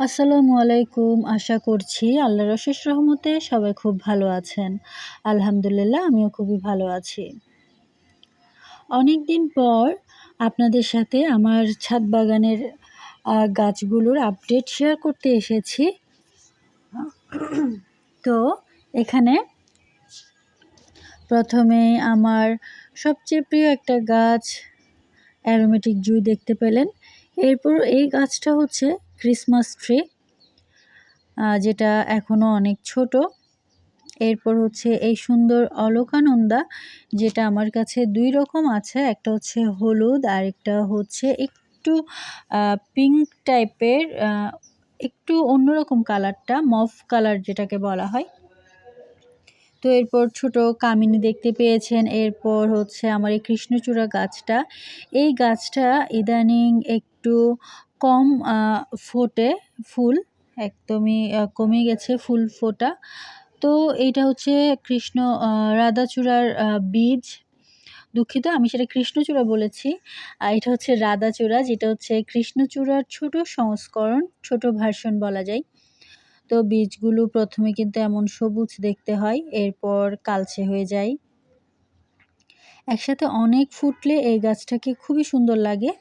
আসসালামু আলাইকুম। আশা করছি আল্লাহর অশেষ রহমতে সবাই খুব ভালো আছেন। আলহামদুলিল্লাহ, আমিও খুবই ভালো আছি। অনেক দিন পর আপনাদের সাথে আমার ছাদ বাগানের গাছগুলোর আপডেট শেয়ার করতে এসেছি। তো এখানে প্রথমে আমার সবচেয়ে প্রিয় একটা গাছ অ্যারোমেটিক জুই দেখতে পেলেন। এরপর এই গাছটা হচ্ছে ক্রিসমাস ট্রি যেটা এখনও অনেক ছোট। এরপর হচ্ছে এই সুন্দর অলকানন্দা, যেটা আমার কাছে দুই রকম আছে। একটা হচ্ছে হলুদ আর একটা হচ্ছে একটু পিঙ্ক টাইপের একটু অন্যরকম কালারটা মফ কালার যেটাকে বলা হয়। তো এরপর ছোট কামিনী দেখতে পেয়েছেন। এরপর হচ্ছে আমার এই কৃষ্ণচূড়া গাছটা। এই গাছটা ইদানিং একটু কম ফোটে ফুল, একদমই কমে গেছে ফুল ফোটা। তো এইটা হচ্ছে কৃষ্ণ রাধাচূড়ার বীজ। দুঃখিত, আমি সেটা কৃষ্ণচূড়া বলেছি। আর এটা হচ্ছে রাধাচূড়া, যেটা হচ্ছে কৃষ্ণচূড়ার ছোট সংস্করণ, ছোট ভার্সন বলা যায়। তো বীজগুলো প্রথমে কিন্তু এমন সবুজ দেখতে হয়, এরপর কালচে হয়ে যায়। একসাথে অনেক ফুটলে এই গাছটাকে খুবই সুন্দর লাগে।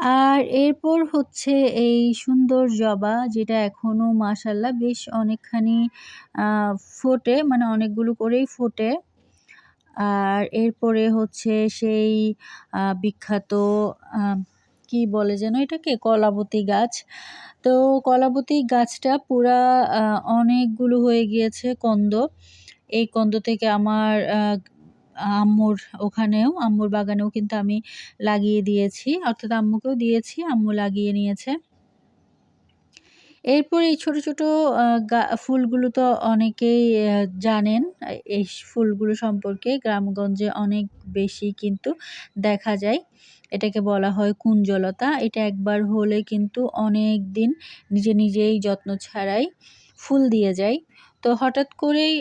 আর এরপর হচ্ছে এই সুন্দর জবা, যেটা এখনও মাসাল্লাহ বেশ অনেকখানি ফোটে মানে অনেকগুলো করেই ফোটে। আর এরপরে হচ্ছে সেই বিখ্যাত কি বলে যেন এটাকে? কলাবতী গাছ। তো কলাবতী গাছটা পুরা অনেকগুলো হয়ে গিয়েছে কন্দ। এই কন্দ থেকে আমার আম্মুর ওখানেও, আম্মুর বাগানেও কিন্তু আমি লাগিয়ে দিয়েছি। অর্থাৎ আম্মুকেও দিয়েছি, আম্মু লাগিয়ে নিয়েছে। এরপর এই ছোট ছোট ফুলগুলো তো অনেকেই জানেন। এই ফুলগুলো সম্পর্কে গ্রামগঞ্জে অনেক বেশি কিন্তু দেখা যায়। এটাকে বলা হয় কুঞ্জলতা। এটা একবার হলে কিন্তু অনেক দিন নিজে নিজেই যত্ন ছাড়াই ফুল দিয়ে যায়। তো হঠাৎ করেই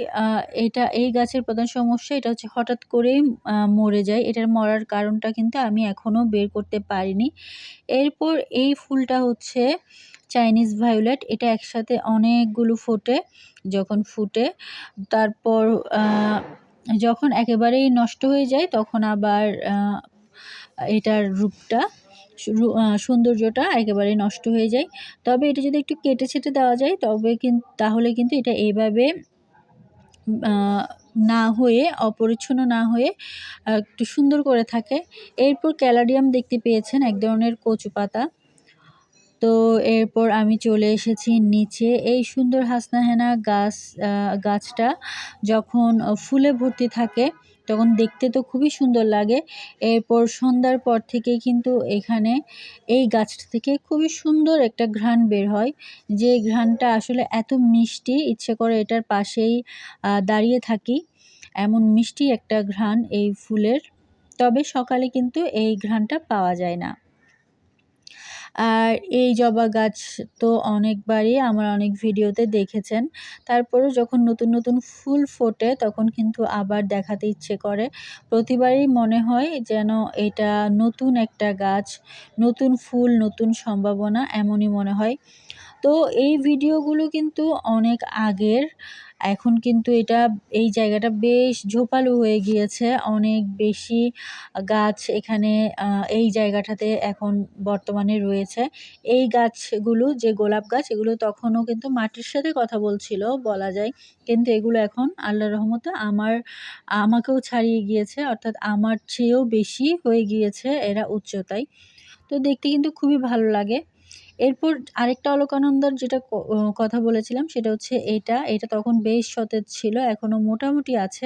এটা, এই গাছের প্রধান সমস্যা এটা হচ্ছে হঠাৎ করেই মরে যায়। এটার মরার কারণটা কিন্তু আমি এখনও বের করতে পারিনি। এরপর এই ফুলটা হচ্ছে চাইনিজ ভায়োলেট। এটা একসাথে অনেকগুলো ফোটে, যখন ফুটে, তারপর যখন একেবারেই নষ্ট হয়ে যায়, তখন আবার এটার রূপটা সৌন্দর্যটা একেবারে নষ্ট হয়ে যায়। তবে এটা যদি একটু কেটে ছেটে দেওয়া যায়, তবে কিন্তু তাহলে কিন্তু এটা এইভাবে না হয়ে, অপরিচ্ছন্ন না হয়ে একটু সুন্দর করে থাকে। এরপর ক্যালাডিয়াম দেখতে পেয়েছেন, এক ধরনের কচু পাতা। তো এরপর আমি চলে এসেছি নিচে। এই সুন্দর হাসনাহেনা গাছ গাছটা যখন ফুলে ভর্তি থাকে তখন দেখতে তো খুবই সুন্দর লাগে। এরপর সন্ধ্যার পর থেকে কিন্তু এখানে এই গাছটা থেকে খুবই সুন্দর একটা ঘ্রাণ বের হয়। যে ঘ্রাণটা আসলে এত মিষ্টি, ইচ্ছে করে এটার পাশেই দাঁড়িয়ে থাকি। এমন মিষ্টি একটা ঘ্রাণ এই ফুলের। তবে সকালে কিন্তু এই ঘ্রাণটা পাওয়া যায় না। আর এই জবা গাছ তো অনেকবারই আমার অনেক ভিডিওতে দেখেছেন। তারপরেও যখন নতুন নতুন ফুল ফোটে তখন কিন্তু আবার দেখাতে ইচ্ছে করে। প্রতিবারই মনে হয় যেন এটা নতুন একটা গাছ, নতুন ফুল, নতুন সম্ভাবনা এমনই মনে হয়। তো এই ভিডিওগুলো কিন্তু অনেক আগের এখন কিন্তু এটা, এই জায়গাটা বেশ ঝোপালো হয়ে গিয়েছে। অনেক বেশি গাছ এখানে এই জায়গাটাতে এখন বর্তমানে রয়েছে। এই গাছগুলো, যে গোলাপ গাছ, এগুলো তখনও কিন্তু মাটির সাথে কথা বলছিল, বলা যায়। কিন্তু এগুলো এখন, আল্লাহ রহমতে আমার, আমাকেও ছাড়িয়ে গিয়েছে, অর্থাৎ আমার চেয়েও বেশি হয়ে গিয়েছে এরা উচ্চতায়। তো দেখতে কিন্তু খুবই ভালো লাগে। এরপর আরেকটা অলকানন্দার যেটা কথা বলেছিলাম, সেটা হচ্ছে এটা। এটা তখন বেশ সতেজ ছিল এখনও মোটামুটি আছে।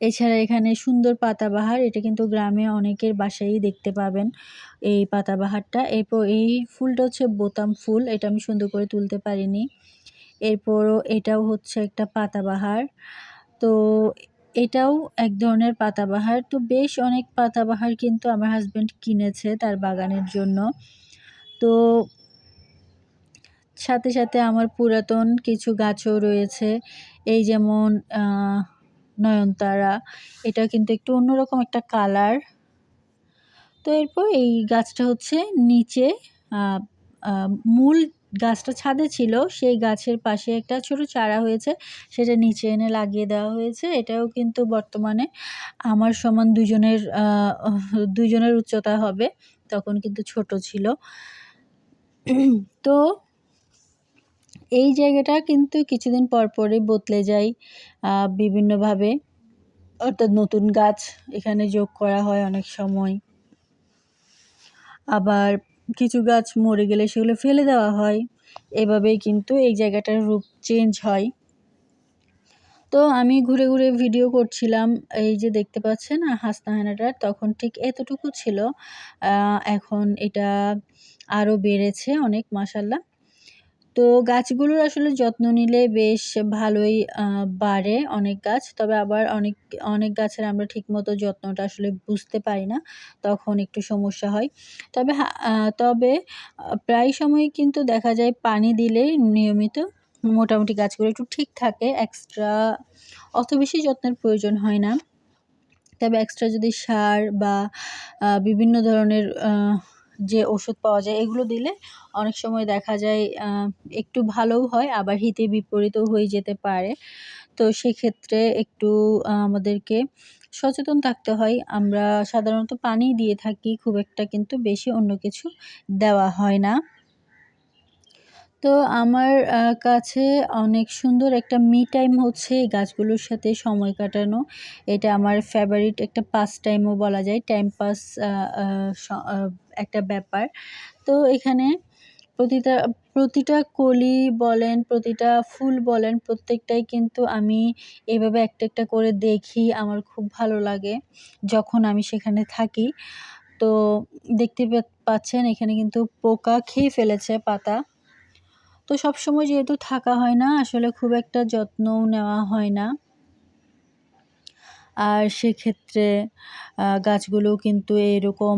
এছাড়া এখানে সুন্দর পাতাবাহার, এটা কিন্তু গ্রামে অনেকের বাসায়ই দেখতে পাবেন এই পাতাবাহারটা। এরপর এই ফুলটা হচ্ছে বোতাম ফুল, এটা আমি সুন্দর করে তুলতে পারিনি। এরপরও এটাও হচ্ছে একটা পাতাবাহার। তো এটাও এক ধরনের পাতাবাহার। তো বেশ অনেক পাতাবাহার কিন্তু আমার হাজব্যান্ড কিনেছে তার বাগানের জন্য। তো সাথে সাথে আমার পুরাতন কিছু গাছও রয়েছে। এই যেমন নয়নতারা, এটা কিন্তু একটু অন্যরকম একটা কালার। তো এরপর এই গাছটা হচ্ছে নিচে মূল গাছটা ছাদে ছিল, সেই গাছের পাশে একটা ছোট চারা হয়েছে, সেটা নিচে এনে লাগিয়ে দেওয়া হয়েছে। এটাও কিন্তু বর্তমানে আমার সমান দুজনের দুজনের উচ্চতা হবে, তখন কিন্তু ছোট ছিল। তো এই জায়গাটা কিন্তু কিছুদিন পর পরই বদলে যায় বিভিন্নভাবে। অর্থাৎ নতুন গাছ এখানে যোগ করা হয় অনেক সময়। আবার কিছু গাছ মরে গেলে সেগুলো ফেলে দেওয়া হয়। এভাবেই কিন্তু এই জায়গাটার রূপ চেঞ্জ হয়। তো আমি ঘুরে ঘুরে ভিডিও করছিলাম, এই যে দেখতে পাচ্ছেন হাসনাহানাটা, তখন ঠিক এতটুকু ছিল। এখন এটা আরও বেড়েছে অনেক মাসাল্লাহ তো গাছগুলোর আসলে যত্ন নিলে বেশ ভালোই বাড়ে অনেক গাছ। তবে আবার অনেক অনেক গাছের আমরা ঠিকমতো যত্নটা আসলে বুঝতে পারি না, তখন একটু সমস্যা হয়। তবে তবে প্রায় সময় কিন্তু দেখা যায় পানি দিলেই নিয়মিত মোটামুটি গাছগুলো একটু ঠিক থাকে এক্সট্রা অত বেশি যত্নের প্রয়োজন হয় না। তবে এক্সট্রা যদি সার বা বিভিন্ন ধরনের যে ওষুধ পাওয়া যায়, এগুলো দিলে অনেক সময় দেখা যায় একটু ভালোও হয়, আবার হিতে বিপরীতও হয়ে যেতে পারে। তো সেক্ষেত্রে একটু আমাদেরকে সচেতন থাকতে হয়। আমরা সাধারণত পানি দিয়ে থাকি, খুব একটা কিন্তু বেশি অন্য কিছু দেওয়া হয় না। তো আমার কাছে অনেক সুন্দর একটা মি টাইম হচ্ছে এই গাছগুলোর সাথে সময় কাটানো। এটা আমার ফেভারিট একটা পাস টাইমও বলা যায় টাইম পাস একটা ব্যাপার। তো এখানে প্রতিটা প্রতিটা কলি বলেন, প্রতিটা ফুল বলেন, প্রত্যেকটাই কিন্তু আমি এভাবে একটা একটা করে দেখি, আমার খুব ভালো লাগে যখন আমি সেখানে থাকি। তো দেখতে পাচ্ছেন এখানে কিন্তু পোকা খেয়ে ফেলেছে পাতা। তো সব সময় যেহেতু থাকা হয় না, আসলে খুব একটা যত্নও নেওয়া হয় না। আর সেক্ষেত্রে গাছগুলো কিন্তু এরকম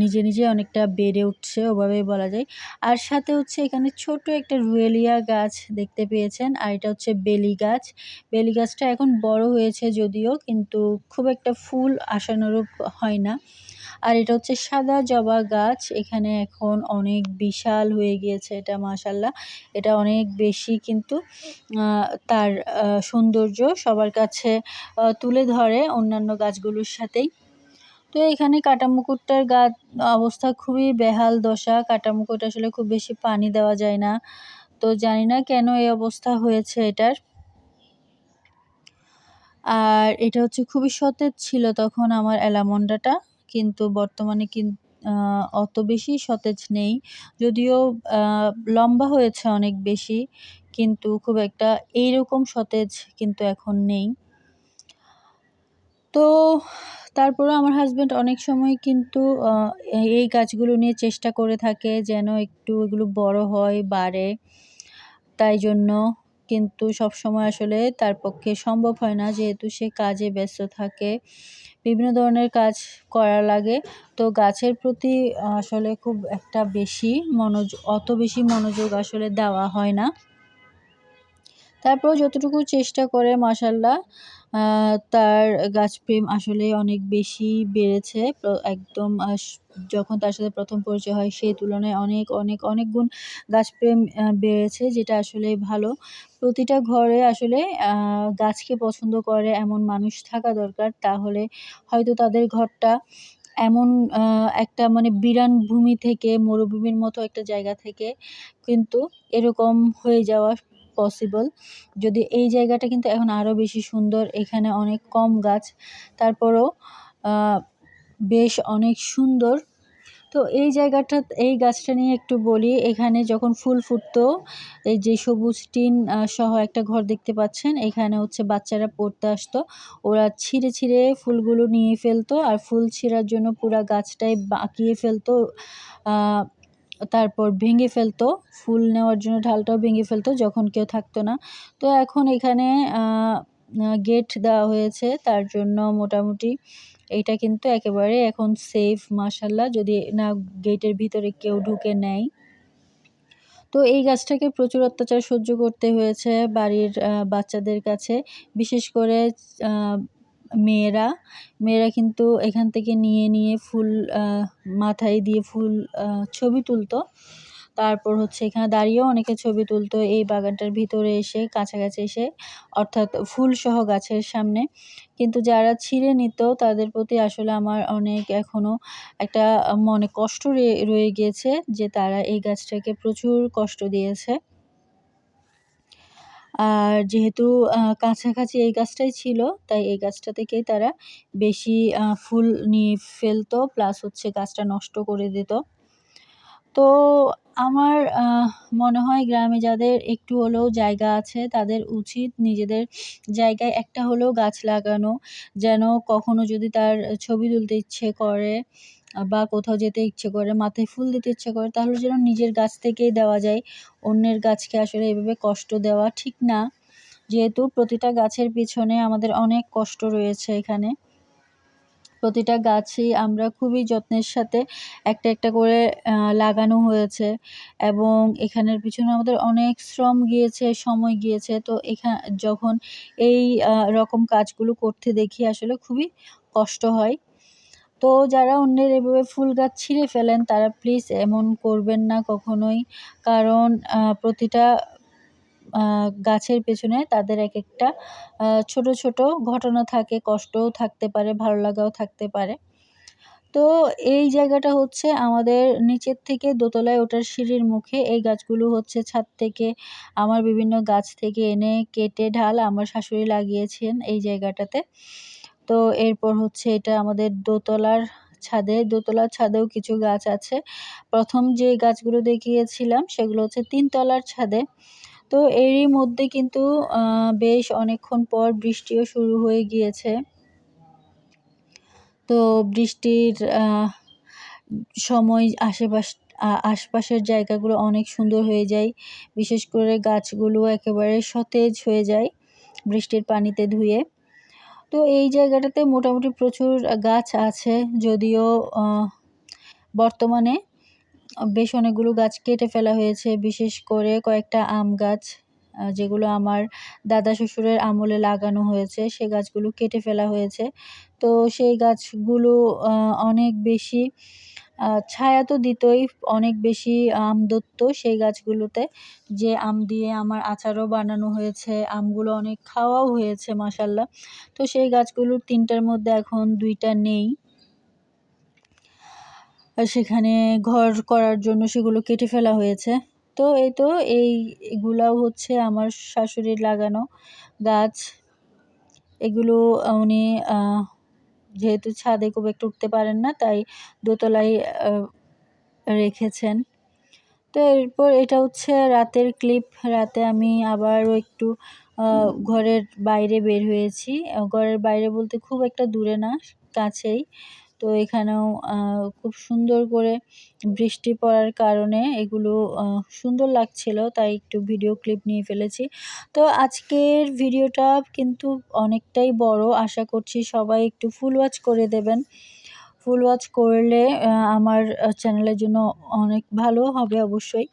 নিজে নিজে অনেকটা বেড়ে উঠছে ওভাবে বলা যায়। আর সাথে হচ্ছে এখানে ছোট একটা রুয়েলিয়া গাছ দেখতে পেয়েছেন, আর এটা হচ্ছে বেলি গাছ। বেলি গাছটা এখন বড় হয়েছে যদিও, কিন্তু খুব একটা ফুল আশানুরূপ হয় না। আর এটা হচ্ছে সাদা জবা গাছ। এখানে এখন অনেক বিশাল হয়ে গিয়েছে এটা মাশাল্লাহ এটা অনেক বেশি কিন্তু তার সৌন্দর্য সবার কাছে তুলে ধরে অন্যান্য গাছগুলোর সাথেই। তো এখানে কাটামুকুটটার গাছ, অবস্থা খুবই বেহাল দশা। কাটামুকুট আসলে খুব বেশি পানি দেওয়া যায় না। তো জানি না কেন এই অবস্থা হয়েছে এটার। আর এটা হচ্ছে খুবই সতেজ ছিল তখন আমার অ্যালামন্ডাটা। কিন্তু বর্তমানে কিন অত বেশি সতেজ নেই। যদিও লম্বা হয়েছে অনেক বেশি, কিন্তু খুব একটা এইরকম সতেজ কিন্তু এখন নেই। তো তারপরে আমার হাজব্যান্ড অনেক সময় কিন্তু এই গাছগুলো নিয়ে চেষ্টা করে থাকে যেন একটু এগুলো বড় হয়, বাড়ে। তাই জন্য কিন্তু সব সময় আসলে তার পক্ষে সম্ভব হয় না, যেহেতু সে কাজে ব্যস্ত থাকে। বিভিন্ন ধরনের কাজ করা লাগে। তো গাছের প্রতি আসলে খুব একটা বেশি মনোযোগ অত বেশি মনোযোগ আসলে দেওয়া হয় না। তারপরেও যতটুকু চেষ্টা করে মাসাল্লাহ তার গাছপ্রেম আসলে অনেক বেশি বেড়েছে। একদম যখন তার সাথে প্রথম পরিচয় হয়, সেই তুলনায় অনেক অনেক অনেক গুণ গাছপ্রেম বেড়েছে, যেটা আসলে ভালো। প্রতিটা ঘরে আসলে গাছকে পছন্দ করে এমন মানুষ থাকা দরকার। তাহলে হয়তো তাদের ঘরটা এমন একটা মানে বিরান ভূমি থেকে, মরুভূমির মতো একটা জায়গা থেকে, কিন্তু এরকম হয়ে যাওয়া পসিবল যদি এই জায়গাটা কিন্তু এখন আরও বেশি সুন্দর, এখানে অনেক কম গাছ, তারপরও বেশ অনেক সুন্দর। তো এই জায়গাটা, এই গাছটা নিয়ে একটু বলি, এখানে যখন ফুল ফুটতো, এই যে সবুজ টিন সহ একটা ঘর দেখতে পাচ্ছেন, এখানে হচ্ছে বাচ্চারা পড়তে আসতো। ওরা ছিঁড়ে ছিঁড়ে ফুলগুলো নিয়ে ফেলতো, আর ফুল ছিঁড়ার জন্য পুরা গাছটাই বাঁকিয়ে ফেলতো। তারপর ভেঙে ফেলতো, ফুল নেওয়ার জন্য ঢালটাও ভেঙে ফেলতো যখন কেউ থাকতো না। তো এখন এখানে গেট দেওয়া হয়েছে, তার জন্য মোটামুটি এইটা কিন্তু একেবারে এখন সেফ মাসাল্লাহ যদি না গেটের ভিতরে কেউ ঢুকে নেয়। তো এই গাছটাকে প্রচুর অত্যাচার সহ্য করতে হয়েছে বাড়ির বাচ্চাদের কাছে। বিশেষ করে মেয়েরা মেয়েরা কিন্তু এখান থেকে নিয়ে নিয়ে ফুল মাথায় দিয়ে ফুল ছবি তুলতো। তারপর হচ্ছে এখানে দাঁড়িয়েও অনেকে ছবি তুলতো এই বাগানটার ভিতরে এসে, কাছাকাছি এসে, অর্থাৎ ফুলসহ গাছের সামনে। কিন্তু যারা ছিঁড়ে নিত, তাদের প্রতি আসলে আমার অনেক এখনও একটা মনে কষ্ট রয়ে গিয়েছে যে তারা এই গাছটাকে প্রচুর কষ্ট দিয়েছে। আর যেহেতু কাছাকাছি এই গাছটাই ছিল, তাই এই গাছটা থেকেই তারা বেশি ফুল নিয়ে ফেলতো, প্লাস হচ্ছে গাছটা নষ্ট করে দিত। তো আমার মনে হয় গ্রামে যাদের একটু হলেও জায়গা আছে, তাদের উচিত নিজেদের জায়গায় একটা হলেও গাছ লাগানো, যেন কখনো যদি তার ছবি তুলতে ইচ্ছে করে বা কোথাও যেতে ইচ্ছে করে, মাথায় ফুল দিতে ইচ্ছে করে, তাহলে যেন নিজের গাছ থেকেই দেওয়া যায়। অন্যের গাছকে আসলে এভাবে কষ্ট দেওয়া ঠিক না। যেহেতু প্রতিটা গাছের পিছনে আমাদের অনেক কষ্ট রয়েছে এখানে। প্রতিটা গাছই আমরা খুবই যত্নের সাথে একটা একটা করে লাগানো হয়েছে এবং এখানের পিছনে আমাদের অনেক শ্রম গিয়েছে, সময় গিয়েছে। তো এখানে যখন এই রকম কাজগুলো করতে দেখি আসলে খুবই কষ্ট হয়। তো যারা অন্যের এভাবে ফুল গাছ ছিঁড়ে ফেলেন, তারা প্লিজ এমন করবেন না কখনোই। কারণ প্রতিটা গাছের পেছনে তাদের এক একটা ছোট ছোট ঘটনা থাকে, কষ্টও থাকতে পারে, ভালো লাগাও থাকতে পারে। তো এই জায়গাটা হচ্ছে আমাদের নিচের থেকে দোতলায় ওঠার সিঁড়ির মুখে। এই গাছগুলো হচ্ছে ছাদ থেকে, আমার বিভিন্ন গাছ থেকে এনে কেটে ঢাল আমার শাশুড়ি লাগিয়েছেন এই জায়গাটাতে। তো এরপর হচ্ছে এটা আমাদের দোতলার ছাদে, দোতলার ছাদেও কিছু গাছ আছে। প্রথম যে গাছগুলো দেখিয়েছিলাম সেগুলো হচ্ছে তিনতলার ছাদে। তো এরই মধ্যে কিন্তু বেশ অনেকক্ষণ পর বৃষ্টিও শুরু হয়ে গিয়েছে। তো বৃষ্টির সময় আশেপাশ আশপাশের জায়গাগুলো অনেক সুন্দর হয়ে যায়। বিশেষ করে গাছগুলো একেবারে সতেজ হয়ে যায় বৃষ্টির পানিতে ধুয়ে। তো এই জায়গাটাতে মোটামুটি প্রচুর গাছ আছে যদিও বর্তমানে বেশ অনেকগুলো গাছ কেটে ফেলা হয়েছে, বিশেষ করে কয়েকটা আম গাছ যেগুলো আমার দাদা শ্বশুরের আমলে লাগানো হয়েছে, সে গাছগুলো কেটে ফেলা হয়েছে। তো সেই গাছগুলো অনেক বেশি ছায়া তো দিতই অনেক বেশি আম ধরত সেই গাছগুলোতে। যে আম দিয়ে আমার আচারও বানানো হয়েছে, আমগুলো অনেক খাওয়াও হয়েছে মাসাল্লাহ তো সেই গাছগুলোর তিনটার মধ্যে এখন দুইটা নেই। সেখানে ঘর করার জন্য সেগুলো কেটে ফেলা হয়েছে। তো এই তো এইগুলাও হচ্ছে আমার শাশুড়ির লাগানো গাছ। এগুলো উনি যেহেতু ছাদে খুব একটু উঠতে পারেন না, তাই দোতলায় রেখেছেন। তো এরপর এটা হচ্ছে রাতের ক্লিপ। রাতে আমি আবারও একটু ঘরের বাইরে বের হয়েছি। ঘরের বাইরে বলতে খুব একটা দূরে না, কাছেই। তো এখানেও খুব সুন্দর করে বৃষ্টি পড়ার কারণে এগুলো সুন্দর লাগছিল, তাই একটু ভিডিও ক্লিপ নিয়ে ফেলেছি। তো আজকের ভিডিওটা কিন্তু অনেকটাই বড়, আশা করছি সবাই একটু ফুল ওয়াচ করে দেবেন। ফুল ওয়াচ করলে আমার চ্যানেলের জন্য অনেক ভালো হবে অবশ্যই।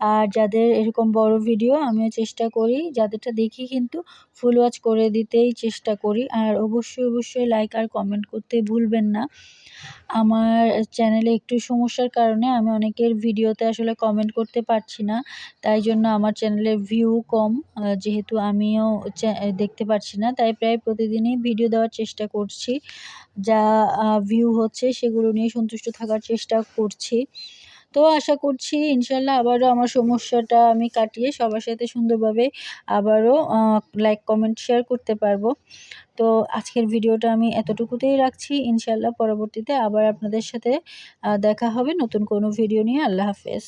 আর যাদের এরকম বড় ভিডিও আমিও চেষ্টা করি, যাদেরটা দেখি কিন্তু ফুল ওয়াচ করে দিতেই চেষ্টা করি। আর অবশ্যই অবশ্যই লাইক আর কমেন্ট করতে ভুলবেন না। আমার চ্যানেলে একটু সমস্যার কারণে আমি অনেকের ভিডিওতে আসলে কমেন্ট করতে পারছি না। তাই জন্য আমার চ্যানেলের ভিউ কম। যেহেতু আমিও দেখতে পারছি না, তাই প্রায় প্রতিদিনই ভিডিও দেওয়ার চেষ্টা করছি। যা ভিউ হচ্ছে, সেগুলো নিয়ে সন্তুষ্ট থাকার চেষ্টা করছি। তো আশা করছি ইনশাল্লাহ আবারও আমার সমস্যাটা আমি কাটিয়ে সবার সাথে সুন্দরভাবে আবারও লাইক কমেন্ট শেয়ার করতে পারব। তো আজকের ভিডিওটা আমি এতটুকুতেই রাখছি। ইনশাল্লাহ পরবর্তীতে আবার আপনাদের সাথে দেখা হবে নতুন কোনো ভিডিও নিয়ে। আল্লাহ হাফেজ।